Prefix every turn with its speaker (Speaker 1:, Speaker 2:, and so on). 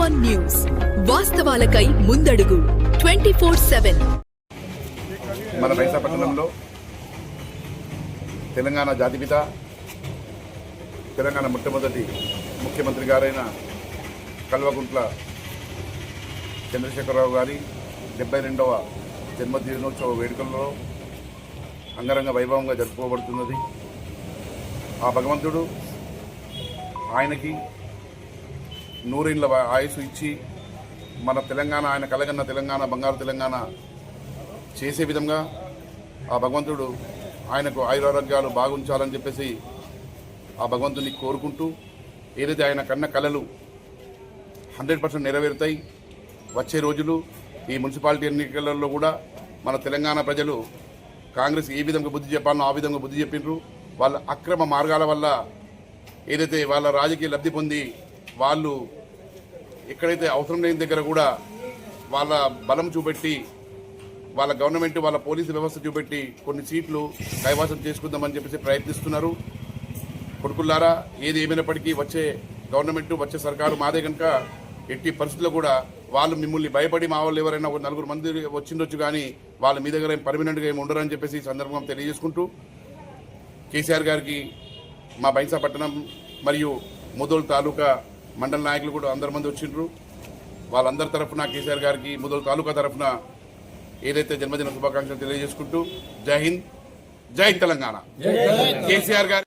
Speaker 1: One news. వాస్తవాలకై ముందడుగు. Twenty four seven.
Speaker 2: మన వైశాఖపట్నంలో తెలంగాణ జాతిపిత తెలంగాణ మొట్టమొదటి ముఖ్యమంత్రి గారైన కల్వకుంట్ల చంద్రశేఖరరావు గారి డెబ్బై రెండవ జన్మదినోత్సవ వేడుకల్లో అంగరంగ వైభవంగా జరుపుకోబడుతున్నది. ఆ భగవంతుడు ఆయనకి నూరేళ్ళ ఆయుసు ఇచ్చి మన తెలంగాణ ఆయన కలగన్న తెలంగాణ బంగారు తెలంగాణ చేసే విధంగా ఆ భగవంతుడు ఆయనకు ఆయురారోగ్యాలు బాగుంచాలని చెప్పేసి ఆ భగవంతుని కోరుకుంటూ ఏదైతే ఆయన కన్న కళలు హండ్రెడ్ పర్సెంట్ నెరవేరుతాయి వచ్చే రోజులు ఈ మున్సిపాలిటీ ఎన్నికలలో కూడా మన తెలంగాణ ప్రజలు కాంగ్రెస్ ఏ విధంగా బుద్ధి చెప్పాలనో ఆ విధంగా బుద్ధి చెప్పిండ్రు వాళ్ళ అక్రమ మార్గాల వల్ల ఏదైతే వాళ్ళ రాజకీయ లబ్ధి పొంది వాళ్ళు ఎక్కడైతే అవసరం లేని దగ్గర కూడా వాళ్ళ బలం చూపెట్టి వాళ్ళ గవర్నమెంట్ వాళ్ళ పోలీసు వ్యవస్థ చూపెట్టి కొన్ని సీట్లు కైవాసం చేసుకుందామని చెప్పేసి ప్రయత్నిస్తున్నారు. కొడుకుల్లారా ఏది ఏమైనప్పటికీ వచ్చే గవర్నమెంట్ వచ్చే సర్కారు మాదే కనుక ఎట్టి పరిస్థితుల్లో కూడా వాళ్ళు మిమ్మల్ని భయపడి మా వాళ్ళు ఎవరైనా ఒక నలుగురు మంది వచ్చిండొచ్చు కానీ వాళ్ళ మీ దగ్గర ఏం పర్మనెంట్గా ఏమి ఉండరని చెప్పేసి ఈ సందర్భంగా తెలియజేసుకుంటూ కేసీఆర్ గారికి మా బైన్సాపట్నం మరియు ముదోల్ తాలూకా మండల నాయకులు కూడా అందరి మంది వచ్చిండ్రు. వాళ్ళందరి తరఫున కేసీఆర్ గారికి ముదోల్ తాలూకా తరఫున ఏదైతే జన్మదిన శుభాకాంక్షలు తెలియజేసుకుంటూ జై హింద్ జై తెలంగాణ. కేసీఆర్ గారు